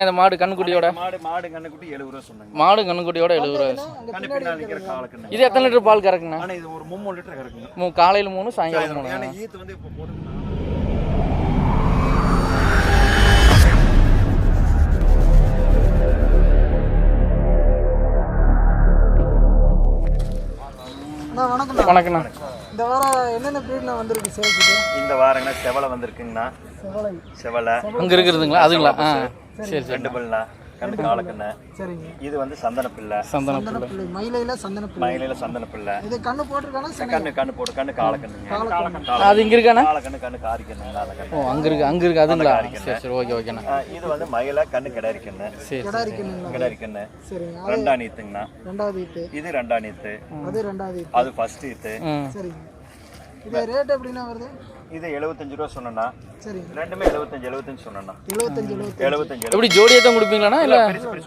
இந்த மாடு கண்ணுக்குட்டியோட? மாடு மாடு கண்ணுக்குட்டி எழுபது ரூபா சொன்னாங்க. மாடு கண்ணுக்குட்டியோட எழுபது ரூபா இது எத்தனை லிட்டர் பால் கறக்குண்ணா? இது ஒரு மும்மூணு லிட்டர் கறக்குங்க. மூ காலையில் மூணு சாயங்காலம் மூணு? ஈத்து வந்து இப்போ போட்டு வணக்கண்ணா இந்த வாரம் என்னென்ன ப்ரீட்ண்ணா வந்திருக்கு சேல்ஸுக்கு? இந்த வாரங்கண்ணா செவலை வந்திருக்குங்கண்ணா. செவலை. செவலை. அங்கே இருக்கிறதுங்களா அதுங்களா? ஆ. சரி சரி ரெண்டு பல்லா கண்ணு காலக்கண்ணு சரிங்க. இது வந்து சந்தன பிள்ளை சந்தன பிள்ளை மயிலையில் சந்தன பிள்ளை மயிலையில சந்தன பிள்ளை இது கண்ணு போட்டிருக்கானா? சரி கண்ணு கண்ணு போட்டு கண்ணு காலக்கண்ணுங்க அது இங்கே இருக்காண்ணா காலக்கண்ணு கண்ணு காரிக்கண்ணு காலக்கண்ணு ஓ அங்கே இருக்கு அங்கே இருக்கு. அதுங்களா? சரி சரி ஓகே ஓகேண்ணா. இது வந்து மயில கண்ணு கிடாரி கண்ணு சரி கிடாரி கண்ணுங்களா கிடாரி கண்ணு சரிங்க ரெண்டா நீத்துங்கண்ணா. ரெண்டாவது ஈத்து. இது ரெண்டா நீத்து. அது ரெண்டாவது அது ஃபர்ஸ்ட் ஈத்து. சரிங்க. இது ரேட் எப்படிண்ணா வருது? இது எழுபத்தஞ்சு ரூபா சொன்னா சரிங்க. ரெண்டுமே எழுபத்தஞ்சு எழுபத்தஞ்சு சொன்னா எழுபத்தஞ்சு எழுபத்தி எழுபத்தஞ்சு எப்படி ஜோடியாக தான் கொடுப்பீங்களாண்ணா? இல்லை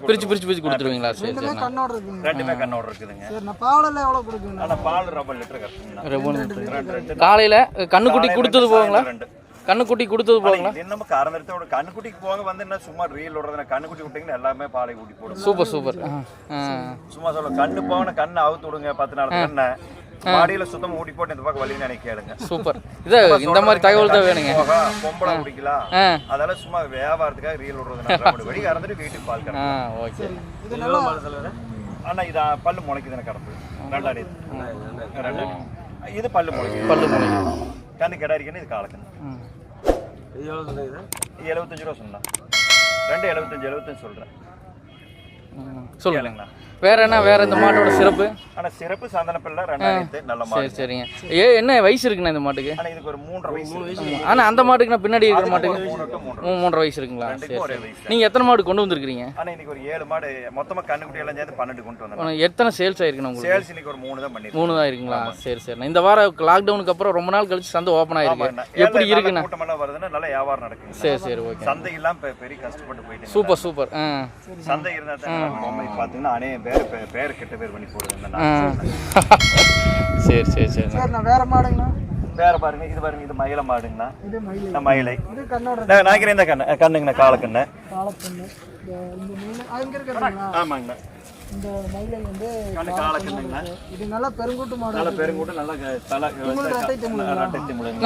பிரிச்சு பிரிச்சு பிரிச்சு கொடுத்துருவீங்களா? சரி ரெண்டுமே கண்ணோட இருக்குதுங்க. சரி நான் பாவலில் எவ்வளோ கொடுக்குங்கண்ணா ஆனா பால் ரப்பர் லிட்டர் ரெண்டு காலையில் கண்ணுக்குட்டி கொடுத்தது போங்களா ரெண்டு. கண்ணுக்குட்டி கொடுத்தது போங்களா நம்ம கறந்துட்டு கண்ணுக்குட்டிக்கு போங்க வந்து என்ன சும்மா ரீல் விடுறதுனா கண்ணுக்குட்டி விட்டீங்கன்னா எல்லாமே பாலை ஊட்டி போடும். Super super. சும்மா சொல்ல கண்ணு போன கண்ணை அவுத்து விடுங்க பத்து நாள் கண்ணை. மாடியில சுத்தமா ஊட்டி போட்டு இந்த பக்கம் வழின்னு எனக்கு கேளுங்க. சூப்பர். இது இந்த மாதிரி தகவல் தான் வேணுங்க. பொம்பளை குடிக்கலாம் ஆ. அதெல்லாம் சும்மா வியாபாரத்துக்காக ரீல் விடுறது வெடி கறந்துட்டு வீட்டுக்கு பால் ஆ கறந்து ஓகே. இது நல்லா ஆனா இது பல்லு முளைக்குதுன்னு கடப்பு ரெண்டாடி. ரெண்டாடி. இது பல்லு முளைக்குது. பல்லு முளைக்கும் கண்ணு கிடாரிக்கன்னு இது காலக்கண்ணு. ம் எழுபத்தஞ்சு ரூபா சொன்னா ரெண்டு எழுபத்தஞ்சு எழுபத்தஞ்சு சொல்றேன். ம். சொல்லுங்க. கேளுங்கண்ணா வேற என்ன வேற இந்த மாட்டோட சிறப்பு? ஆனா சிறப்பு சந்தன பிள்ளை ரெண்டாயிரத்து நல்ல மாடு. சரி சரிங்க. ஏ என்ன வயசு இருக்குண்ணா இந்த மாட்டுக்கு? ஆனா இதுக்கு ஒரு மூன்றரை வயசு ஆனா அந்த மாட்டுக்கு நான் பின்னாடி இருக்கிற மாட்டுக்கு? மூன்றரை வயசு. இருக்குங்களா? சரி நீங்க எத்தனை மாடு கொண்டு வந்திருக்கிறீங்க? ஆனா இன்னைக்கு ஒரு ஏழு மாடு மொத்தமா கண்ணுக்குட்டி எல்லாம் சேர்ந்து பன்னெண்டு கொண்டு வந்தேன். உனக்கு எத்தனை சேல்ஸ் ஆயிருக்குண்ணா உங்களுக்கு? சேல்ஸ் இன்னைக்கு ஒரு மூணு தான் பண்ணிருக்கேன் மூணு தான் இருக்குங்களா சரி சரி. இந்த வாரம் லாக்டவுனுக்கு அப்புறம் ரொம்ப நாள் கழிச்சு சந்தை ஓப்பன் ஆயிருக்கு எப்படி இருக்குண்ணா? வருதுன்னா நல்ல வியாபாரம் நடக்குங்க. சரி சரி ஓகே சந்தை எல்லாம் பெரிய கஷ்டப்பட்டு போயிட்டு சூப்பர் சூப்பர். சந்தை இருந்தா தான் பொம்மை பாத்தீங்கன்னா அநேக பேர் பே- பேர் கெட்ட பேர் பண்ணி நாள். சரி சரி சரி. சரிண்ணா வேற மாடுங்கண்ணா. வேற பாருங்க இது பாருங்க இது மயில மாடுங்கண்ணா. மயிலை. நான் நினைக்கிறேன் இந்த கண்ணு கண்ணுங்கண்ணா காலக்கண்ணு. ஆமாங்கண்ணா. இந்த மயிலை வந்து இது நல்லா பெருங்கூட்டு மாடு நல்ல பெருங்கூட்டம் நல்ல தலை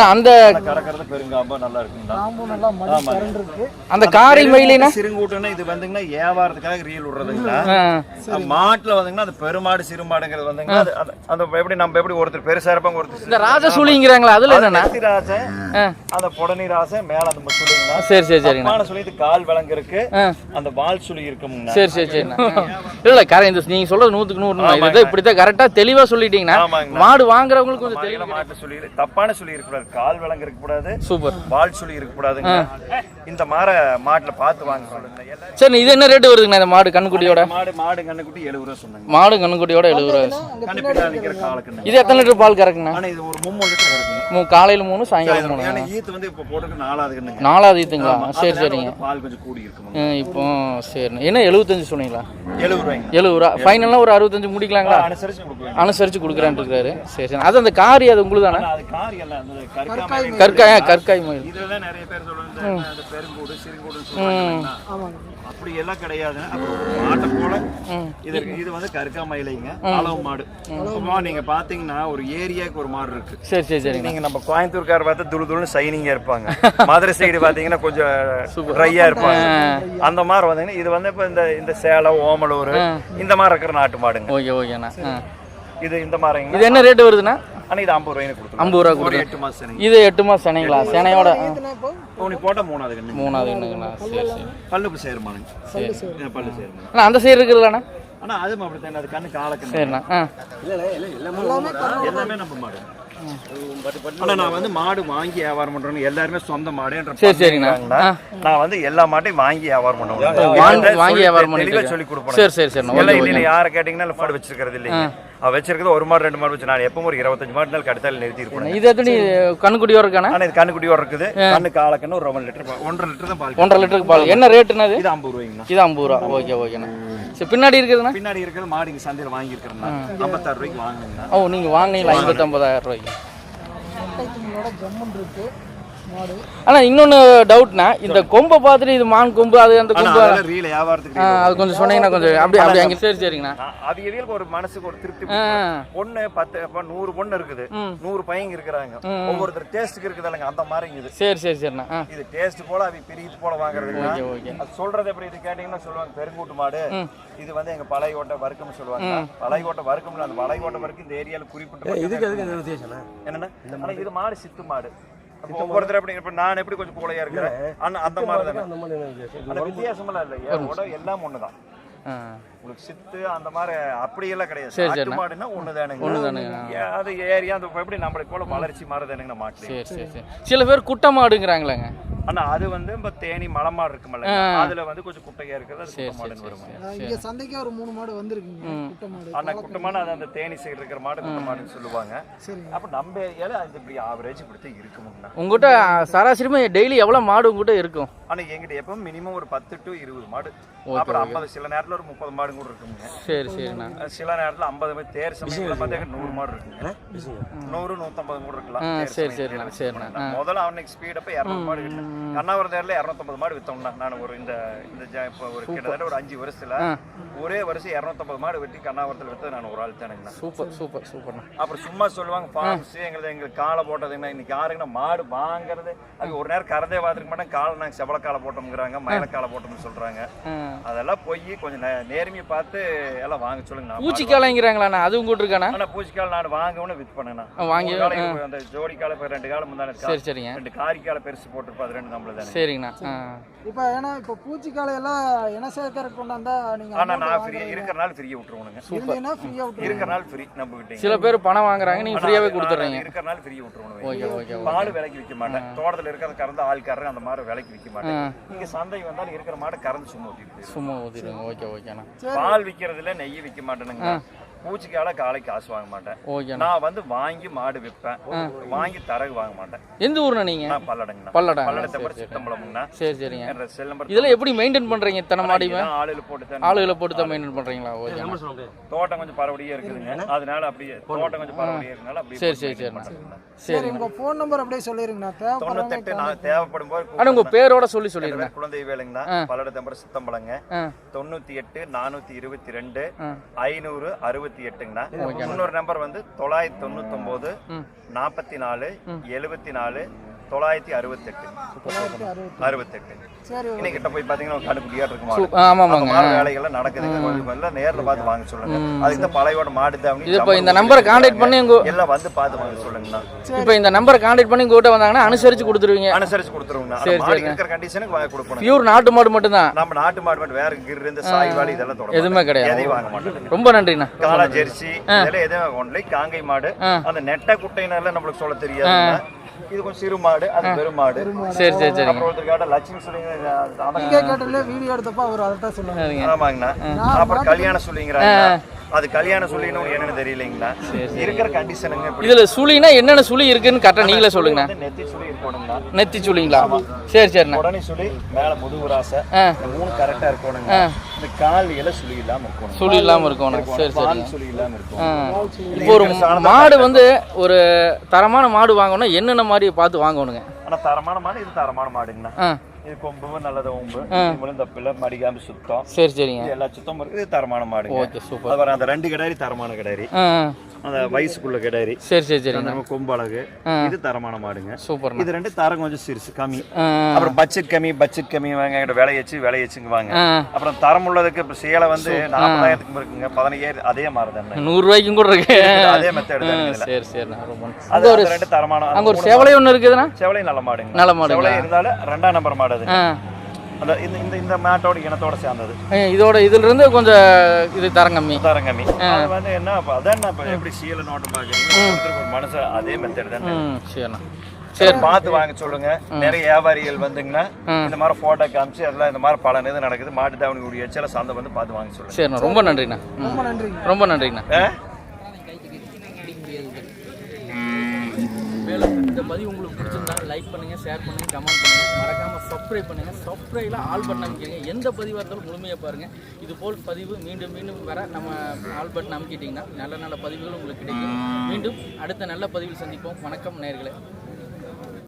அந்த கறக்கறது பெருங்காம்பா நல்லா இருக்குங்கண்ணா காம்பு நல்லா மடி திரண்டு இருக்கு அந்த காரை மயிலினா? சிறுங்கூட்டம்னா இது வந்துங்கன்னா வியாபாரத்துக்காக ரீல் விடுறதுங்களா? மாட்டுல வந்துங்கன்னா அது பெருமாடு சிறுமாடுங்கிறது வந்துங்கன்னா அது- அது- அந்த எப்படி நம்ம எப்படி ஒருத்தர் பெருசா இருப்பாங்க ஒருத்தர் இந்த ராஜசூலிங்கிறாங்களா அதுல என்னண்ணா? ராசன் அந்த புடனி ராசன் மேல அந்த முசுலிங்களா சரி சரி தப்பான சொல்லி இது கால் விலங்கு இருக்கு அந்த வால் சுழி இருக்குமுங்கண்ணா. சரி சரி இல்ல இல்ல கரெக்ட் இந்த நீங்க சொல்றது நூத்துக்கு நூறு இதுதான் இப்படித்தான் கரெக்டா தெளிவா சொல்லிட்டீங்கன்னா ஆமாங்கண்ணா மாடு வாங்குறவங்களுக்கு கொஞ்சம் மயில தெளிவா மாட்டு சுழி தப்பான சுழி இருக்கக்கூடாது. கால் விலங்கு இருக்கக்கூடாது. சூப்பர். வால் சுழி இருக்கக்கூடாதுங்க. இந்த மார மாட்டுல பார்த்து வாங்க சொல்லுங்க எல்லா- சரி இது என்ன ரேட் வருதுங்கண்ணா இந்த மாடு கண்ணுக்குட்டியோட? மாடு மாடு கண்ணுக்குட்டி எழுபது ரூபா சொன்னாங்க. மாடு கண்ணுக்குட்டியோட எழுபது ரூபா. இது எத்தனை லிட்டர் பால் கறக்குண்ணா ஆனா இது ஒரு மும்மூணு லிட்டர் இருக்குங்க மூ காலையில மூணு சாயங்காலம் மூணு. ஈத்து வந்து இப்ப போட்டுருக்கு நாலாவது கண்ணுங்க. நாலாவது ஈத்துங்களா? சரி சரிங்க. பால் கொஞ்சம் கூடி இருக்குங்க. ஆ, இப்போ சரிண்ணா. என்ன எழுபத்தஞ்சு சொன்னீங்களா? எழுபது ரூபாய்ங்க. எழுபது ரூபா ஃபைனலாக ஒரு அறுபத்தஞ்சு முடிக்கலாங்களா? அனுசரிச்சு கொடுக்குறேன் இருக்காரு. சரி சரி. அது அந்த காரி அது உங்களுக்கு தானே அது காரி எல்லாம் அந்த கற்காம கற்காய் கற்காய் மயில். அப்படி எல்லாம் ஒரு மாட்டை போல. இது இது வந்து கற்கா மயிலைங்க அளவு மாடு. நீங்க பாத்தீங்கன்னா ஒரு ஏரியாவுக்கு ஒரு மாடு இருக்கு. சரி சரி சரிங்கண்ணா நீங்க நம்ம கோயம்புத்தூர்கார பார்த்தா துளுன்னு சைனிங்கா இருப்பாங்க. மதுரை சைடு பாத்தீங்கன்னா கொஞ்சம் ட்ரையா இருப்பாங்க. அந்த மாதிரி வந்தீங்கன்னா இது வந்து இப்ப இந்த இந்த சேலம் ஓமலூர் இந்த மாதிரி இருக்கிற நாட்டு மாடுங்க. ஓகே ஓகேண்ணா. இது இந்த மாதிரிங்க இது என்ன ரேட்டு வருதுண்ணா? ஆனா இது ஐம்பது ரூபாய்னு கொடுத்துருவோம் ஐம்பது ரூபா கொடுக்குறேன் எட்டு மாசம் சரிங்க இது எட்டு மாதம் செனைங்களா? செனையோட ஆ, இதுனா இப்போ இப்போ நீ போட்ட மூணாவது கண்ணு. மூணாவது என்னங்கண்ணா சரி சரி. பல்லுக்கு சேருமானுங்க சரி. பல்லு சேருமானுங்க அண்ணா அந்த சைடு இருக்குதுல்லண்ணா ஆனா அதுவும் அப்படித்தான் அது கண்ணு காலக்கண்ணு சரிண்ணா எல்லாமே நம்ம மாடு. நான் வந்து மாடு வாங்கி வியாபாரம் பண்றேன்னு எல்லாருமே சொந்த மாடுன்ற சரி சரிங்கண்ணா நான் வந்து எல்லா மாட்டையும் வாங்கி வியாபாரம் பண்ணுவேன். வாங்கி வாங்கி வியாபாரம் பண்ணிட்டு சொல்லி கொடுப்பேன். சரி சரி எல்லாம் ஓகே இல்லைங்க யாரை கேட்டீங்கன்னா இல்லை மாடு வச்சிருக்கிறது இல்லைங்க அவ வச்சிருக்கிறது ஒரு மாடு ரெண்டு மாடு வச்சு நான் எப்பவும் ஒரு இருபத்தஞ்சு மாடு நாள் கடுத்தால நிறுத்தி இருப்பேன். இது எத்தனை கண்ணுக்குட்டியோட இருக்காண்ணா ஆனா இது கண்ணுக்குட்டியோட இருக்குது. கண்ணு காலக்கண்ணு ஒரு லிட்டர் ஒன்றரை லிட்டர் தான் பால் ஒன்றரை லிட்டருக்கு பால். என்ன ரேட்டுண்ணா இது இது ஐம்பது ரூபாய்ங்கண்ணா. இது ஐம்பது ரூபா. ஓகே ஓகேண்ணா சரி பின்னாடி இருக்குதுண்ணா? பின்னாடி இருக்கிறது மாடு இங்க சந்தையில் வாங்கி இருக்கிறேன்னா ஐம்பத்தாறு ரூபாய்க்கு வாங்கினீங்கன்னா ஓ நீங்கள் வாங்கினீங்களா? ஐம்பத்தொம்பதாயிரம் ரூபாய்க்கு. முட்டை துணியோட ஜம்முன் இருக்குது ஆனா இன்னொன்னு டவுட்னா இந்த கொம்பை பார்த்துட்டு இது மான் கொம்பு அது அந்த கொம்பு அது கொஞ்சம் சொன்னீங்கன்னா கொஞ்சம் அப்படி அப்படி அங்கே சரி சரிங்கண்ணா. அது எதுக்கு ஒரு மனசுக்கு ஒரு திருப்தி பொண்ணு பத்து நூறு பொண்ணு இருக்குது. நூறு பையங்க இருக்கிறாங்க. ஒவ்வொருத்தர் டேஸ்ட்டுக்கு இருக்குது இல்லைங்க அந்த மாதிரி இருக்குது. சரி சரி சரிண்ணா. இது டேஸ்ட் போல அது பிரித்து போல வாங்குறதுங்க ஓகே ஓகே. அது சொல்றது எப்படி? இது கேட்டீங்கன்னா சொல்லுவாங்க பெருங்கூட்டு மாடு. இது வந்து எங்க பழைய ஓட்ட வர்க்கம்னு சொல்லுவாங்க பழைய ஓட்ட வர்க்கம்ல அந்த பழைய ஓட்ட வரைக்கும் இந்த ஏரியால குறிப்பிட்டு இதுக்கு எதுக்கு இந்த விசேஷம் என்னன்னா இது மாடு சித்து மாடு. ஒவ்வொருத்தர் இப்ப நான் எப்படி கொஞ்சம் கூலையா இருக்கிறேன்? ஆனா அந்த மாதிரி தானே அந்த மாதிரி ஆனா வித்தியாசமெல்லாம் இல்லை எல்லாம் ஒண்ணுதான். உங்களுக்கு சித்து அந்த மாதிரி அப்படியெல்லாம் கிடையாது. சரி, ஒண்ணுதானுங்க. ஒண்ணுதானுங்க. அது ஏரியா அந்த எப்படி நம்மளை போல வளர்ச்சி மாறுதானுங்க மாட்டு சரி சரி சரி. சில பேர் குட்டை மாடுங்கிறாங்களேங்க. ஆனா அது வந்து இப்ப தேனி மலை மாடு இருக்குமல்ல அதுல வந்து கொஞ்சம் குட்டையா இருக்குது அது குட்டை மாடுன்னு அஹ் இங்க சந்தைக்கு ஒரு மூணு மாடு வந்திருக்குங்க. குட்டை மாடு ஆனா குட்டமான அது அந்த தேனி சைடு இருக்கிற மாடு குட்டை மாடுன்னு சொல்லுவாங்க. அப்ப நம்ம ஏரியால அது இப்படி ஆவரேஜ் தான் இருக்குமுங்கண்ணா. உங்ககிட்ட சராசரிமே டெய்லி எவ்வளோ மாடு உங்ககிட்ட இருக்கும்? ஆனா எங்கிட்ட எப்பவும் மினிமம் ஒரு பத்து டு இருபது மாடு. அப்புறம் ஐம்பது சில நேரத்துல ஒரு முப்பது மாடு கூட இருக்குங்க சரி சரிண்ணா. சில நேரத்துல ஐம்பது பேர் தேர் சமயத்துல பார்த்தீங்கன்னா நூறு மாடு இருக்குங்க. நூறு நூத்தம்பது கூட இருக்கலாம். சரி. சரிண்ணா சரிண்ணா. முதல்ல அவனுக்கு ஸ்பீட் அப்ப இரநூறு மாடு விட்டேன் கண்ணாவரம் தேர்ல இரநூத்தம்பது மாடு வித்தோம்னா நான் ஒரு இந்த இந்த இப்போ ஒரு கிட்டத்தட்ட ஒரு அஞ்சு வருஷத்துல ஒரே வருஷம் இரநூத்தம்பது மாடு வெட்டி கண்ணாவரத்தில் வித்தது நான் ஒரு ஆள் தானுங்கண்ணா சூப்பர் சூப்பர் சூப்பர்ண்ணா. அப்புறம் சும்மா சொல்லுவாங்க ஃபார்ம்ஸ் எங்களுக்கு எங்களுக்கு காலை போட்டதுங்கன்னா இன்னைக்கு யாருங்கன்னா மாடு வாங்குறது? அது ஒரு நேரம் கறந்தே பார்த்துருக்க மாட்டேன் காலை நாங்கள் செவலக்காலை போட்டோம்ங்கிறாங்க மயிலக்காலை போட்டோம்னு சொல்றாங்க. அதெல்லாம் போய் கொஞ்சம் நேர்மையை பார்த்து எல்லாம் வாங்க சொல்லுங்க நான் பூச்சிக்காலைங்கிறாங்களாண்ணா? அது உங்ககிட்ட இருக்காண்ணா? ஆனா பூச்சிக்கால் நான் வாங்கவுன்னு வித் பண்ணேன் ஆ, வாங்கி அந்த ஜோடி காலை இப்ப ரெண்டு காலம் முந்தானே சரி சரிங்க. ரெண்டு காரிக்கால பெருசு போட்டிருப்பா அது ரெண்டு நம்மள தானே. சரிங்கண்ணா. ஆ. இப்போ ஏன்னா இப்போ பூச்சிக்காலை எல்லாம் என்ன சேர்க்கற கொண்டாந்தா நீங்க ஆனா நான் ஃப்ரீ இருக்கிற நாள் ஃப்ரீயா விட்டுருவோனுங்க. இல்லைன்னா ஃப்ரீயா விட்டு இருக்கிற நாள் ஃப்ரீ நம்ம கிட்டீங்க சில பேர் பணம் வாங்குறாங்க நீங்கள் ஃப்ரீயாகவே கொடுத்துட்றீங்க. இருக்கிற நாள் ஃப்ரீ விட்டுருவோம் ஓகே ஓகே. பால் விலைக்கு விற்க மாட்டேன். தோட்டத்துல இருக்கிற கறந்து ஆள் கறந்து அந்த மாதிரி விலைக்கு விற்க மாட்டேன். இங்க சந்தை வந்தாலும் இருக்கிற மாடு கறந்து சும்மா ஊத்திட்டு போயிடும். சும்மா ஊற்றிடுங்க ஓகே ஓகேண்ணா. பால் விற்கிறதுல நெய் விற்க மாட்டேனுங்க. பூச்சிக்கால காலைக்கு காசு வாங்க மாட்டேன். நான் வந்து வாங்கி மாடு விற்பேன். வாங்கி தரகு வாங்க மாட்டேன். எந்த ஊர்ண்ணா நீங்கள் நான் பல்லடங்கண்ணா பல்லடம் பல்லடத்தை படி சித்தம்பலம்னா சரி. சரிங்க. செல் நம்பர் இதெல்லாம் எப்படி மெயின்டைன் பண்ணுறீங்க இத்தனை மாடியுமே ஆளுல போட்டு தான் ஆளுகளை போட்டு தான் மெயின்டைன் பண்ணுறீங்களா ஓகே தோட்டம் கொஞ்சம் பரவடியே இருக்குதுங்க. அதனால அப்படியே தோட்டம் கொஞ்சம் பரவடியே இருக்கனால அப்படியே சரி, சரி. பண்றேங்க. சரி உங்க ஃபோன் நம்பர் அப்படியே சொல்லிருங்கண்ணா. தொண்ணூத்தெட்டு நான் தேவைப்படும் போது ஆனால் உங்கள் பேரோட சொல்லி பேர் குழந்தை வேலுங்கண்ணா. பல்லடத்தம்பரம் சித்தம்பலங்க. ஆ. தொண்ணூத்தி எட்டு நானூத்தி இருபத்தி ரெண்டு. ஐநூறு அறுபத்தி எட்டுங்கண்ணா. இன்னொரு நம்பர் வந்து தொள்ளாயிரத்தி தொண்ணூத்தொன்பது நாற்பத்தி நாலு எழுபத்தி நாலு தொள்ளாயிரத்தி அறுபத்தெட்டு. அறுபத்தெட்டு. சரி இன்னைக்கிட்ட போய் பாத்தீங்கன்னா ஒரு கணுக்குட்டியா இருக்கு மாடு. ஆ, ஆமாமாங்க. வேலைகள்லாம் நடக்குதுங்க எல்லாம் நேர்ல பார்த்து வாங்க சொல்லுங்க. அதுக்கு தான் பழையோட மாடு இது இப்போ இந்த நம்பரை காண்டாக்ட் பண்ணி உங்கள் எல்லாம் வந்து பார்த்து வாங்க சொல்லுங்கண்ணா. இப்போ இந்த நம்பரை காண்டாக்ட் பண்ணி உங்ககிட்ட வந்தாங்கன்னா அனுசரித்து கொடுத்துருவீங்க. அனுசரிச்சு கொடுத்துருவோங்கண்ணா. அந்த மாடு இருக்கிற கண்டிஷனுக்கு வாங்கி கொடுக்கணும் பியூர் நாட்டு மாடு மட்டும்தான். நம்ம நாட்டு மாடு மட்டும் வேற கிரு இந்த சாய்வாலி இதெல்லாம் தொட எதுவுமே மாட்டோம். கிடையாது. எதையும் வாங்க மாட்டோம். ரொம்ப நன்றிண்ணா. காலா ஜெர்சி இதெல்லாம் எதுவும் ஒன்லி காங்கை மாடு. அந்த நெட்டை குட்டையினெல்லாம் நம்மளுக்கு சொல்ல தெரியாது இது கொஞ்சம் சிறு மாடு அது பெரும் மாடு. சரி சரி அப்புறம் ஒருத்தர் கேட்ட லட்சுமி சொல்லிங்க வீடியோ எடுத்தப்ப அவர் அதை தான் சொல்லுவாங்க சரிங்க. ஆமாங்கண்ணா. அப்புறம் கல்யாணம் சொல்லிங்கிறாங்க அது கல்யாணம் சொல்லின்னு என்னன்னு தெரியலைங்களா? இருக்கிற கண்டிஷனுங்க இதில் சுழினா என்னென்ன சுழி இருக்குன்னு கரெக்டாக நீங்களே சொல்லுங்கண்ணா வந்து நெத்தி சுழி இருக்கணுங்கண்ணா நெத்தி சுழிங்களா? சரி சரிண்ணா உடனே சுழி மேல முதுகு ராசை. மூணு கரெக்டா இருக்கணுங்க இந்த கால் இல சுழி இல்லாம இருக்கணும். சுழி இல்லாமல் இருக்கணும். சரி சரி. சுழி இல்லாம இருக்கும் இப்போ ஒரு மாடு வந்து ஒரு தரமான மாடு வாங்கணும்னா என்னென்ன மாதிரி பார்த்து வாங்கணுங்க? ஆனா தரமான மாடு இது தரமான மாடுங்கண்ணா. இது கொம்பு நல்லது ஒம்பு இந்த பிள்ளை மடிக்காம சுத்தம். சரி சரிங்க. எல்லா சுத்தம் இருக்கு இது தரமான மாடுங்க. Okay super. அந்த ரெண்டு கிடாரி தரமான கிடாரி. அந்த வயசுக்குள்ள கிடாரி. சரி சரி சரிங்க. நம்ம கொம்பு அழகு இது தரமான மாடுங்க. சூப்பர்ண்ணா. இது ரெண்டு தரம் கொஞ்சம் சிறுசு கம்மி. அப்புறம் பட்ஜெட் கம்மி பட்ஜெட் கம்மி வாங்க எங்கிட்ட விலை வச்சுங்க வாங்க அப்புறம் தரம் உள்ளதுக்கு இப்போ சேலை வந்து நாற்பதாயிரத்துக்கு இருக்குங்க. பதினையாயிரம் அதே மாதிரி தானே. நூறுரூவாய்க்கும் கூட இருக்கு. அதே மெத்தட். சரி நன்றி. அது அது ரெண்டு தரமான அங்கே ஒரு செவலை ஒன்று இருக்குதுண்ணா? செவலை நல்ல மாடுங்க. நல்ல? செவலை இருந்தாலும் ரெண்டாம் நம்பர் மாடு அது அந்த இந்த இந்த இந்த மாட்டோட இனத்தோட சேர்ந்தது. இதோட இதுல இருந்து கொஞ்சம் இது தரம் கம்மி தரம் கம்மி அது வந்து என்ன அதான் இப்ப எப்படி சீல நோட்டம் ஒரு மனசு அதே மெத்தட் தானே சரிண்ணா சரி. பார்த்து வாங்க சொல்லுங்க. நிறைய வியாபாரிகள் வந்துங்கன்னா இந்த மாதிரி போட்டோ காமிச்சு அதெல்லாம் இந்த மாதிரி பல இது நடக்குது. மாட்டு தாவணி உடைய எச்சல சந்தை வந்து பார்த்து வாங்க சொல்லுங்க. சரிண்ணா ரொம்ப நன்றிண்ணா. ரொம்ப நன்றிங்க. ரொம்ப நன்றிண்ணா ஆ? மேலும் இந்த பதிவு உங்களுக்கு பிடிச்சிருந்தா லைக் பண்ணுங்க ஷேர் பண்ணுங்க கமெண்ட் பண்ணுங்க. மறக்காம சப்ஸ்கிரைப் பண்ணுங்க. சப்ஸ்கிரைப்ல ஆல் பட்டன் அமைக்கிறீங்க எந்த பதிவாக இருந்தாலும் முழுமையாக பாருங்க. இது போல் பதிவு மீண்டும் மீண்டும் வர நம்ம ஆல் பட்டன் அமைக்கிட்டீங்கன்னா நல்ல நல்ல பதிவுகள் உங்களுக்கு கிடைக்கும். மீண்டும் அடுத்த நல்ல பதிவில் சந்திப்போம். வணக்கம் நேர்களை